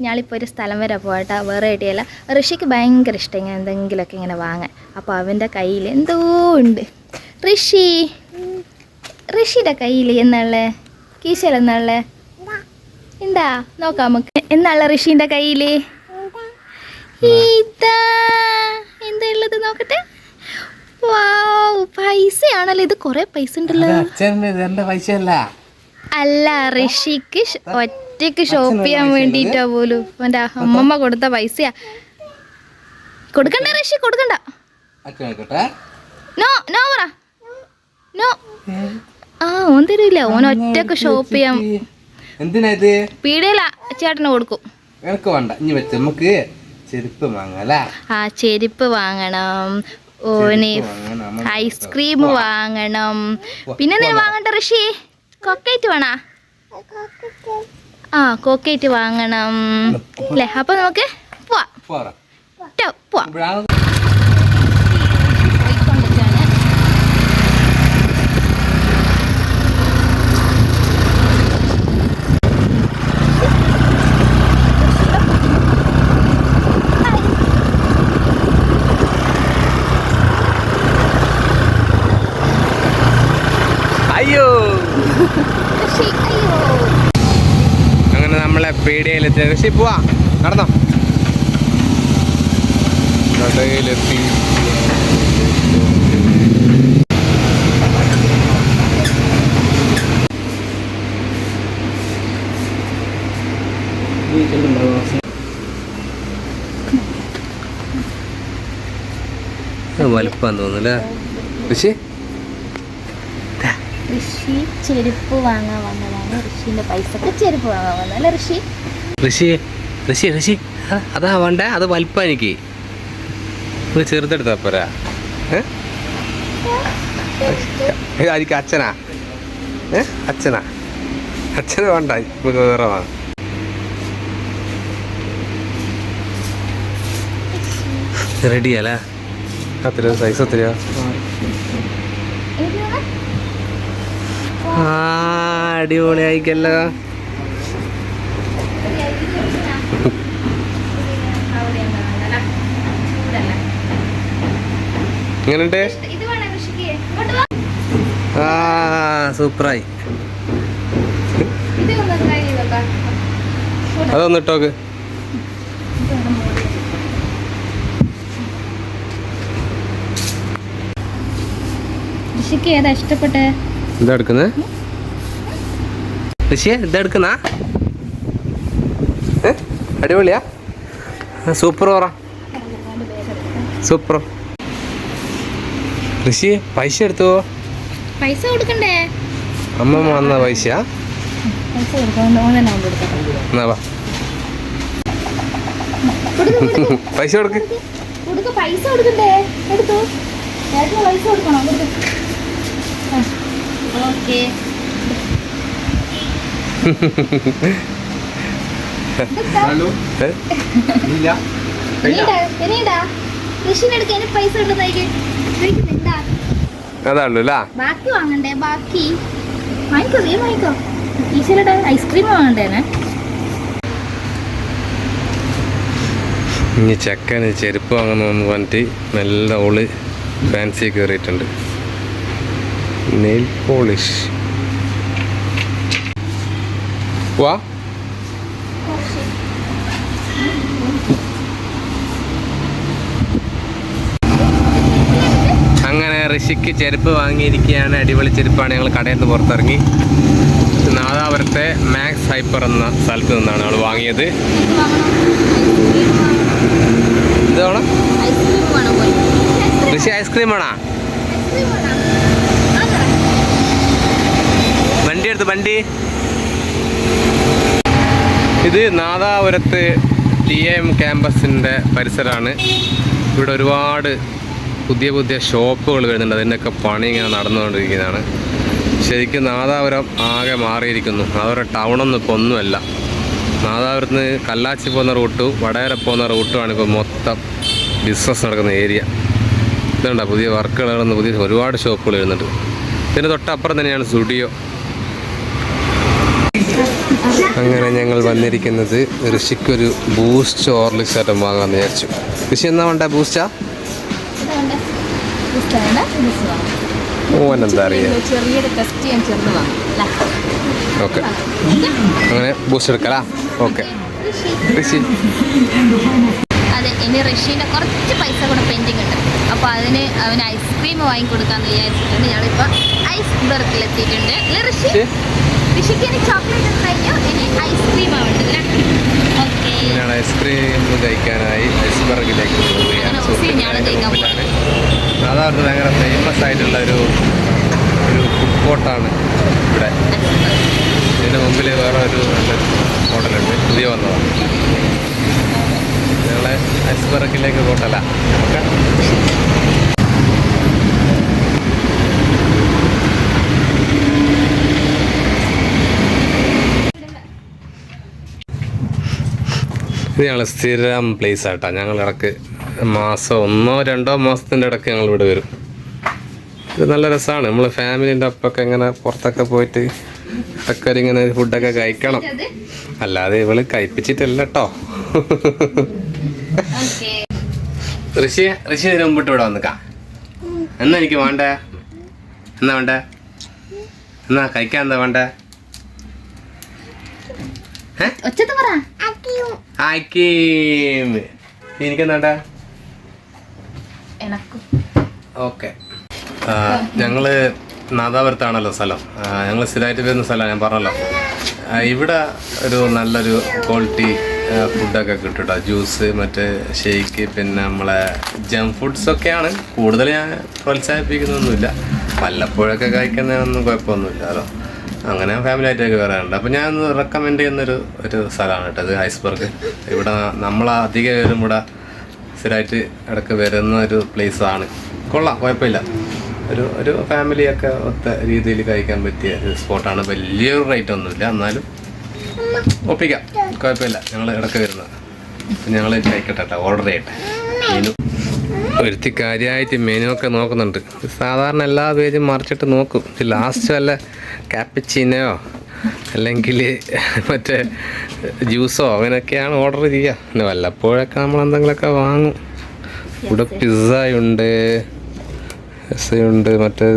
ഞാളിപ്പോൾ ഒരു സ്ഥലം വരെ പോകട്ടെ വേറെ എവിടെയല്ല. ഋഷിക്ക് ഭയങ്കര ഇഷ്ടം ഇങ്ങനെ എന്തെങ്കിലുമൊക്കെ ഇങ്ങനെ വാങ്ങാൻ. അപ്പോൾ അവന്റെ കയ്യിൽ എന്തോ ഉണ്ട്. ഋഷി ഋഷിയുടെ കയ്യിൽ എന്നുള്ള കീശൽ എന്നുള്ള? എന്താ നോക്കാം നമുക്ക്. എന്നുള്ള ഋഷിന്റെ കയ്യിൽ? ഇതാ എന്താ ഉള്ളത് നോക്കട്ടെ? പൈസയാണല്ലോ. ഇത് കുറേ പൈസ ഉണ്ടല്ലോ. അല്ല ഋഷിക്ക് ഷ്- ഒറ്റയ്ക്ക് ഷോപ്പ് ചെയ്യാൻ വേണ്ടിട്ടാ പോലും അവന്റെ അമ്മമ്മ കൊടുത്ത പൈസയാ. കൊടുക്കണ്ട ഋഷി കൊടുക്കണ്ട. നോ നോ പറ. നോ. ആ ഓൻ തരൂല. ഓൻ ഒറ്റയ്ക്ക് ഷോപ്പ് ചെയ്യാൻ എന്തിനാ ഇത്? പീടിയല്ല ചേട്ടന് കൊടുക്കും. എനിക്ക് വേണ്ട. ഇനി വെച്ച് നമുക്ക് ചെരുപ്പ് വാങ്ങല? ആ ചെരുപ്പ് വാങ്ങണം. ഓന് ഐസ്ക്രീം വാങ്ങണം. പിന്നെ വാങ്ങണ്ട ഋഷി? കൊക്കേറ്റ് വേണോ? ആ കോക്കേറ്റ് വാങ്ങണം. അല്ലേ അപ്പൊ നമുക്ക് പോവാം. പോവാം ഇവിടാണ് അയ്യോ ഋഷി, അയ്യോ. അങ്ങനെ നമ്മളെ പക്ഷേ പോവാ നടന്നോ. കടയിലെത്തി. വലുപ്പാന്ന് തോന്നുന്നല്ലേ? ഋഷി? ഋഷി ചെരുപ്പ് വാങ്ങാൻ വന്നതാണ്. ഋഷിന്റെ പൈസക്ക് ചെരുപ്പ് വാങ്ങാൻ വന്നല്ലേ ഋഷി? ഋഷി ഋഷി ഋഷി. അതാ വേണ്ടേ? അത് വലിപ്പം എനിക്ക്. ഒന്ന് ചെറുതെടുത്താ പോരാ? ഇത് എനിക്ക് അച്ഛനാ. ഏ? അച്ഛനാ. അച്ഛന് വേണ്ട നമുക്ക് വേറെ വാങ്ങാം റെഡിയല്ലേ അത്രയോ സൈസ് എത്രയോ വേണം. ആ അടിപൊളിയായിക്കല്ലോ അവിടെ എന്താ വേണ്ടല്ലേ? ചൂടല്ലേ? എങ്ങനെയുണ്ട് വാ. ആ സൂപ്പറായി ഇത് ഒന്ന് try ചെയ്ത് നോക്കാം. ചൂട്. അതൊന്ന് ഇട്ടോക്ക് ഇത് ഒന്ന് മൂടി. ഋഷിക്ക് ഏതാ ഇഷ്ടപ്പെട്ടെ ഇതാ എടുക്കുന്നത് ഋഷിയെ ഇതാ എടുക്കുന്ന അടിപൊളിയാ സൂപ്പർ പറ സൂപ്പർ ഋഷി പൈസ എടുത്തുവോ പൈസ കൊടുക്കണ്ടേ? അമ്മ വന്ന പൈസ. പൈസ കൊടുക്ക. പൈസ കൊടുക്ക്. കൊടുക്ക് പൈസ കൊടുക്കണ്ടേ? എടുത്തു. പൈസ കൊടുക്കണോ? ഹലോ. ഓക്കെ എനിക്ക് പൈസ ഉണ്ടെന്നായിക്ക് അതാണല്ലോ അല്ലേ ബാക്കി വാങ്ങണ്ടേ? ബാക്കി. വാങ്ങിക്കോ നീ വാങ്ങിക്കോ. ഈശ്വരയുടെ ഐസ്ക്രീം വാങ്ങണ്ടേനെ. ഇനി ചക്കന് ചെരുപ്പ് വാങ്ങുന്നു പറഞ്ഞിട്ട് നല്ല ഓൾ ഫാൻസി കയറിയിട്ടുണ്ട് നെയിൽ പോളിഷ് വാ അങ്ങനെ ഋഷിക്ക് ചെരുപ്പ് വാങ്ങിയിരിക്കുകയാണ്. അടിപൊളി ചെരുപ്പാണ്. ഞങ്ങൾ കടയിൽ നിന്ന് പുറത്തിറങ്ങി. നാദാപുരത്തെ മാക്സ് ഹൈപ്പർ എന്ന സ്ഥലത്ത് നിന്നാണ് ഞങ്ങൾ വാങ്ങിയത്. ഇതാണ് ഋഷി ഐസ്ക്രീം വേണോ? വണ്ടി എടുത്ത് വണ്ടി. ഇത് നാദാപുരത്ത് ടി എം ക്യാമ്പസിന്റെ പരിസരമാണ്. ഇവിടെ ഒരുപാട് പുതിയ പുതിയ ഷോപ്പുകൾ വരുന്നുണ്ട്. അതിന്റെയൊക്കെ പണി ഇങ്ങനെ നടന്നുകൊണ്ടിരിക്കുന്നതാണ്. ശരിക്കും നാദാപുരം ആകെ മാറിയിരിക്കുന്നു. നാദാപുരം ടൗണൊന്നും ഇപ്പോൾ ഒന്നുമല്ല. നാദാപുരത്ത് നിന്ന് കല്ലാച്ചി പോകുന്ന റൂട്ടും വടകര പോകുന്ന റൂട്ടുമാണ് ഇപ്പോൾ മൊത്തം ബിസിനസ് നടക്കുന്ന ഏരിയ ഇതുണ്ട? പുതിയ വർക്കുകൾ നടന്ന് പുതിയ ഒരുപാട് ഷോപ്പുകൾ വരുന്നുണ്ട്. ഇതിന് തൊട്ടപ്പുറം തന്നെയാണ് സ്റ്റുഡിയോ. അങ്ങനെ ഞങ്ങൾ വന്നിരിക്കുന്നത് ഋഷിക്കൊരു ബൂസ്റ്റ് ഓർലിക്സ് ആയിട്ട് വാങ്ങാമെന്ന് വിചാരിച്ചു. ഋഷി എന്നാ വേണ്ട ബൂസ്റ്റാ ഓൻ എന്താ അറിയാ? ചെറിയൊരു ടെസ്റ്റ് ചെയ്യാൻ ചെറുത് വാങ്ങാം. ഓക്കെ. അങ്ങനെ ബൂസ്റ്റ് എടുക്കലാ? ഓക്കെ. ഋഷി. അതെ ഇനി ഋഷീന്റെ കുറച്ച് പൈസ കൂടെ പെൻഡിങ് ഉണ്ട്. അപ്പോൾ അതിന് അവന് ഐസ്ക്രീം വാങ്ങിക്കൊടുക്കാന്ന് വിചാരിച്ചിട്ടുണ്ട്. ഞങ്ങളിപ്പോൾ ഐസ് ബർക്കിലെത്തിയിട്ടുണ്ട് ഋഷി? ഋഷിക്ക് ചോക്ലേറ്റ് കഴിഞ്ഞു. ഇനി ഐസ്ക്രീം ആവേണ്ടത് ഓക്കെ അങ്ങനെയാണ് ഐസ്ക്രീം കഴിക്കാനായി. ഐസ്ബർഗിലേക്ക് പോവുകയാണ്. മുമ്പിലാണ്. അതാണ് ഭയങ്കര ഫേമസ് ആയിട്ടുള്ള ഒരു ഒരു ഫുഡ് കോർട്ടാണ് ഇവിടെ. ഇതിന് മുമ്പിൽ വേറെ ഒരു നല്ല ഹോട്ടലുണ്ട് പുതിയ വന്നതാണ്. ഞങ്ങളെ ഐസ്ബർഗിലേക്ക് ഹോട്ടലാണ് ഓക്കെ ഇത് ഞങ്ങൾ സ്ഥിരം പ്ലേസ് ആട്ടാ. ഞങ്ങൾ ഇടയ്ക്ക് മാസം ഒന്നോ രണ്ടോ മാസത്തിന്റെ ഇടയ്ക്ക് ഞങ്ങൾ ഇവിടെ വരും. ഇത് നല്ല രസമാണ് നമ്മൾ ഫാമിലിന്റെ ഒപ്പമൊക്കെ ഇങ്ങനെ പുറത്തൊക്കെ പോയിട്ട് ഇടയ്ക്കൊരു ഇങ്ങനെ ഫുഡൊക്കെ കഴിക്കണം. അല്ലാതെ ഇവൾ കഴിപ്പിച്ചിട്ടില്ല കേട്ടോ ഋഷി ഋഷി ഇതിന് മുമ്പിട്ട് ഇവിടെ വന്നിക്കാം എന്നാ എനിക്ക് വേണ്ടേ? എന്നാ വേണ്ടേ? എന്നാ കഴിക്കാൻ എന്താ വേണ്ടേ? ഒച്ചത്ത് പറ. ഓക്കെ. ഞങ്ങൾ നാദാപുരത്താണല്ലോ സ്ഥലം. ഞങ്ങൾ സ്ഥിരമായിട്ട് വരുന്ന സ്ഥലമാണ് ഞാൻ പറഞ്ഞല്ലോ. ഇവിടെ ഒരു നല്ലൊരു ക്വാളിറ്റി ഫുഡൊക്കെ കിട്ടും കേട്ടോ ജ്യൂസ് മറ്റേ ഷേക്ക് പിന്നെ നമ്മളെ ജങ്ക് ഫുഡ്സ് ഒക്കെയാണ്. കൂടുതൽ ഞാൻ പ്രോത്സാഹിപ്പിക്കുന്നൊന്നുമില്ല. വല്ലപ്പോഴൊക്കെ കഴിക്കുന്നതൊന്നും കുഴപ്പമൊന്നുമില്ലല്ലോ അങ്ങനെ ഫാമിലി ആയിട്ടൊക്കെ വരാറുണ്ട് അപ്പോൾ ഞാൻ റെക്കമെൻഡ് ചെയ്യുന്നൊരു ഒരു സ്ഥലമാണ് കേട്ടോ. ഇത് ഐസ്ബർഗ് ഇവിടെ നമ്മൾ അധികം പേരും ഇവിടെ സ്ഥിരമായിട്ട് ഇടയ്ക്ക് വരുന്ന ഒരു പ്ലേസാണ് കൊള്ളാം കുഴപ്പമില്ല. ഒരു ഒരു ഫാമിലിയൊക്കെ ഒത്ത രീതിയിൽ കഴിക്കാൻ പറ്റിയ ഒരു സ്പോട്ടാണ് വലിയൊരു റേറ്റ് ഒന്നുമില്ല. എന്നാലും ഒപ്പിക്കാം. കുഴപ്പമില്ല. ഞങ്ങൾ ഇടയ്ക്ക് വരുന്നത്. ഞങ്ങൾ കഴിക്കട്ടെ കേട്ടോ. ഓർഡർ ചെയ്യട്ടെ. ഒരുത്തി കാര്യമായിട്ട് മെനു ഒക്കെ നോക്കുന്നുണ്ട്. സാധാരണ എല്ലാ പേജും മറിച്ചിട്ട് നോക്കും. ലാസ്റ്റ് വല്ല കാപ്പിച്ചീനയോ അല്ലെങ്കിൽ മറ്റേ ജ്യൂസോ അങ്ങനെയൊക്കെയാണ് ഓർഡർ ചെയ്യുക. പിന്നെ വല്ലപ്പോഴൊക്കെ നമ്മൾ എന്തെങ്കിലുമൊക്കെ വാങ്ങും. ഇവിടെ പിസ്സ ഉണ്ട് പിസ്സയുണ്ട് മറ്റേ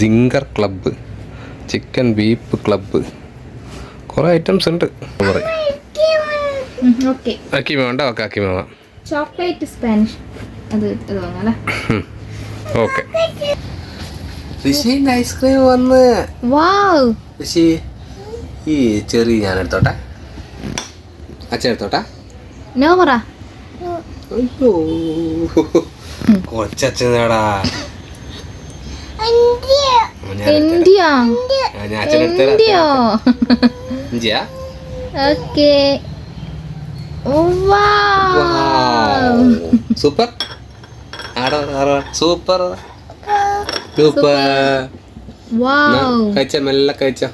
zinger club chicken beef club കുറേ ഐറ്റംസ് ഉണ്ട്. പറയും അക്കിമ വേണ്ട ഓക്കെ അക്കിമ ചോക്ലേറ്റ് സ്പാനിഷ് അത് ഇത് അല്ലേ? ഓക്കെ ഐസ്ക്രീം വന്ന്. വാവ് ഋഷി ഈ ചെറി ഞാൻ എടുത്തോട്ടെ. അച്ഛൻ എടുത്തോട്ടെ. നോ പറ. അയ്യോ. കൊച്ചച്ഛനാടാ. ഇന്ത്യ. ഇന്ത്യ. ഓക്കെ. സൂപ്പർ ആടോ ആടോ സൂപ്പർ സൂപ്പർ കഴിച്ച മെല്ലെ കഴിച്ച.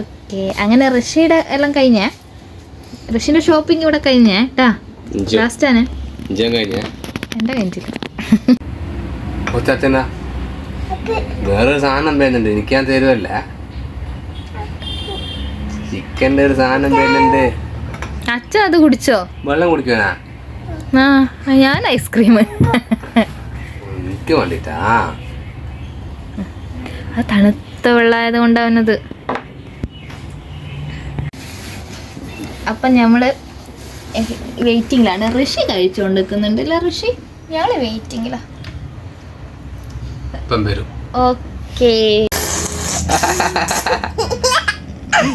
ഓക്കെ അങ്ങനെ ഋഷിയുടെ എല്ലാം കഴിഞ്ഞ? ഋഷിന്റെ ഷോപ്പിംഗ് ഇവിടെ കഴിഞ്ഞേ? കേട്ടാ ലാസ്റ്റ് ആണ്. ഇഞ്ചിയും കഴിഞ്ഞ. എന്റെ കഴിഞ്ഞില്ല കൊച്ചച്ഛനാ വേറൊരു സാധനം വരുന്നുണ്ട്. എനിക്ക് ഞാൻ തരുമല്ല ചിക്കന്റെ ഒരു സാധനം വരുന്നുണ്ട് അച്ഛൻ അത് കുടിച്ചോ? വെള്ളം കുടിക്കാനാ ആ ഞാൻ ഐസ്ക്രീം എനിക്ക് വേണ്ടിട്ടാ. അത് തണുത്ത വെള്ളമായത് കൊണ്ടാവുന്നത് അപ്പം നമ്മൾ വെയിറ്റിംഗിലാണ് ഋഷി കഴിച്ചുകൊണ്ട് നിൽക്കുന്നുണ്ട് അല്ലേ ഋഷി? ഞങ്ങൾ വെയിറ്റിംഗിലാ ഇപ്പം വരും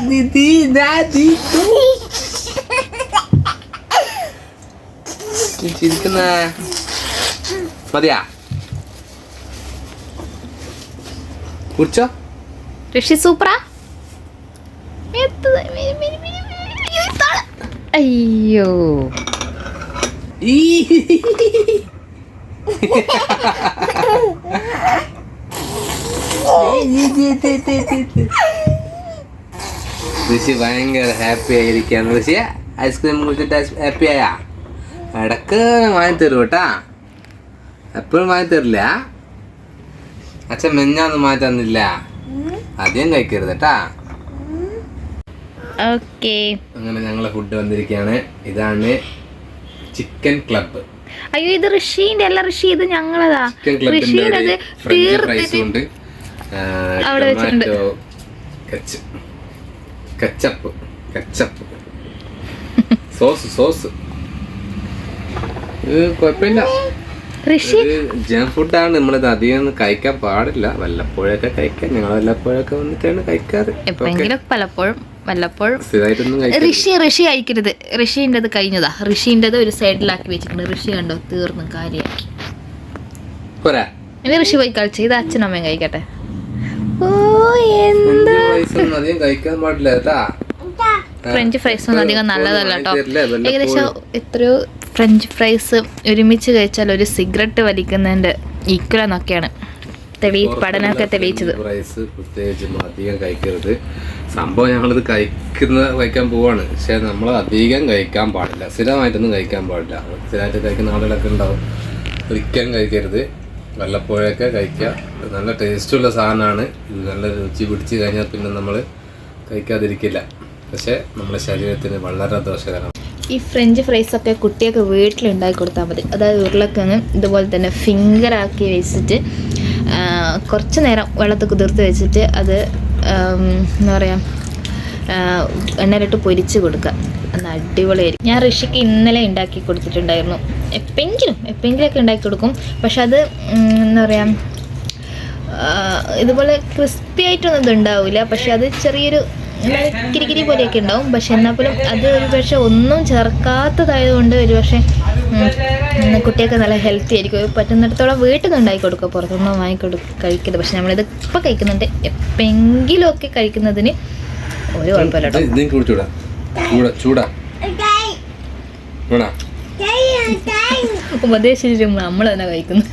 ഓക്കേ ചിരിക്കുന്ന. മതിയാ. കുടിച്ചോ? ഋഷി സൂപ്ര? അയ്യോ, താഴെ. അയ്യോ ഋഷി ഭയങ്കര ഹാപ്പി ആയിരിക്കുകയാണ്. ഋഷി ഐസ്ക്രീം കുടിച്ചിട്ട് ഹാപ്പി ആയാ? ഇടയ്ക്ക് വാങ്ങി തരും കേട്ടാ. എപ്പോഴും വാങ്ങി തരില്ല. അച്ഛൻ മെഞ്ഞാന്ന് മാറ്റി തന്നില്ല. അധികം കഴിക്കരുത് കേട്ടാ. ഓക്കെ. അങ്ങനെ ഞങ്ങളെ ഫുഡ് വന്നിരിക്കുകയാണ്. ഇതാണ് ചിക്കൻ ക്ലബ്ബ് അയ്യോ ഇത് ഋഷീന്റെ അല്ല ഋഷി ഇത് ഞങ്ങളതാ. ഋഷിയുടെ തീർത്തിട്ട് ഉണ്ട്. ടൊമാറ്റോ അവിടെ വെച്ചിട്ടുണ്ട്. Ketchup ketchup. Sauce sauce. ഇത് കുഴപ്പമില്ല. ജങ്ക് ഫുഡാണ് നമ്മളിത് അധികം കഴിക്കാൻ പാടില്ല. വല്ലപ്പോഴൊക്കെ കഴിക്കാം. ഞങ്ങൾ വല്ലപ്പോഴൊക്കെ വന്നിട്ടാണ് കഴിക്കാറ്. എപ്പോഴെങ്കിലും പലപ്പോഴും വല്ലപ്പോഴും. ഋഷി ഋഷി കഴിക്കരുത് ഋഷിന്റെത് കഴിഞ്ഞതാ. ഋഷിന്റെത് ഒരു സൈഡിലാക്കി വെച്ചിട്ടുണ്ട്. ഋഷി കണ്ടോ തീർന്നു കാര്യമാക്കി പോരാ. ഋഷി പോയി കളിച്ചു. ഇത് അച്ഛനമ്മയും കഴിക്കട്ടെ. ഓ എന്ത്? ഫ്രഞ്ച് ഫ്രൈസ് ഒന്നും അധികം കഴിക്കാൻ പാടില്ല കേട്ടാ. ഫ്രഞ്ച് ഫ്രൈസ് ഒന്നും അധികം നല്ലതല്ല കേട്ടോ. ഏകദേശം എത്രയോ ഫ്രഞ്ച് ഫ്രൈസ് ഒരുമിച്ച് കഴിച്ചാൽ ഒരു സിഗരറ്റ് വലിക്കുന്നതിന്റെ ഈക്വലെന്നൊക്കെയാണ് തെളി പഠനമൊക്കെ തെളിയിച്ചത്. റൈസ് പ്രത്യേകിച്ചും അധികം കഴിക്കരുത്. സംഭവം ഞങ്ങളിത് കഴിക്കുന്ന കഴിക്കാൻ പോവാണ്. പക്ഷെ നമ്മൾ അധികം കഴിക്കാൻ പാടില്ല. സ്ഥിരമായിട്ടൊന്നും കഴിക്കാൻ പാടില്ല. സ്ഥിരമായിട്ട് കഴിക്കുന്ന ആളുകളൊക്കെ ഉണ്ടാവും. ഒരിക്കലും കഴിക്കരുത്. വല്ലപ്പോഴൊക്കെ കഴിക്കുക. നല്ല ടേസ്റ്റുള്ള സാധനമാണ്. ഇത് നല്ല രുചി പിടിച്ച് കഴിഞ്ഞാൽ പിന്നെ നമ്മൾ കഴിക്കാതിരിക്കില്ല. പക്ഷേ നമ്മുടെ ശരീരത്തിന് വളരെ ദോഷകരമാണ്. ഈ ഫ്രഞ്ച് ഫ്രൈസ് ഒക്കെ കുട്ടിയൊക്കെ വീട്ടിലുണ്ടാക്കി കൊടുത്താൽ മതി. അതായത് ഉരുളക്കിഴങ്ങ് ഇതുപോലെ തന്നെ ഫിംഗറാക്കി വെച്ചിട്ട് കുറച്ച് നേരം വെള്ളത്തിൽ കുതിർത്ത് വെച്ചിട്ട് അത് എന്താ പറയുക എണ്ണയിലിട്ട് പൊരിച്ച് കൊടുക്കുക. അന്ന് അടിപൊളിയായിരിക്കും. ഞാൻ ഋഷിക്ക് ഇന്നലെ ഉണ്ടാക്കി കൊടുത്തിട്ടുണ്ടായിരുന്നു. എപ്പെങ്കിലും എപ്പെങ്കിലുമൊക്കെ ഉണ്ടാക്കി കൊടുക്കും. പക്ഷെ അത് എന്താ പറയുക ഇതുപോലെ ക്രിസ്പി ആയിട്ടൊന്നും ഇത് ഉണ്ടാവില്ല. പക്ഷെ അത് ചെറിയൊരു കിരികിരി പോലെയൊക്കെ ഉണ്ടാവും. പക്ഷെ എന്നാൽ പോലും അത് ഒരു പക്ഷെ ഒന്നും ചേർക്കാത്തതായതുകൊണ്ട് ഒരു പക്ഷേ കുട്ടിയൊക്കെ നല്ല ഹെൽത്തി ആയിരിക്കും. പറ്റുന്നിടത്തോളം വീട്ടിൽ നിന്ന് ഉണ്ടാക്കി കൊടുക്കുക. പുറത്തുനിന്ന് വാങ്ങിക്കൊടു കഴിക്കരുത്. പക്ഷെ നമ്മളിത് ഇപ്പം കഴിക്കുന്നുണ്ട്. എപ്പെങ്കിലുമൊക്കെ കഴിക്കുന്നതിന് ഒരു കുഴപ്പമില്ല കേട്ടോ. ഉപദേശിച്ചിട്ട് നമ്മൾ തന്നെ കഴിക്കുന്നു.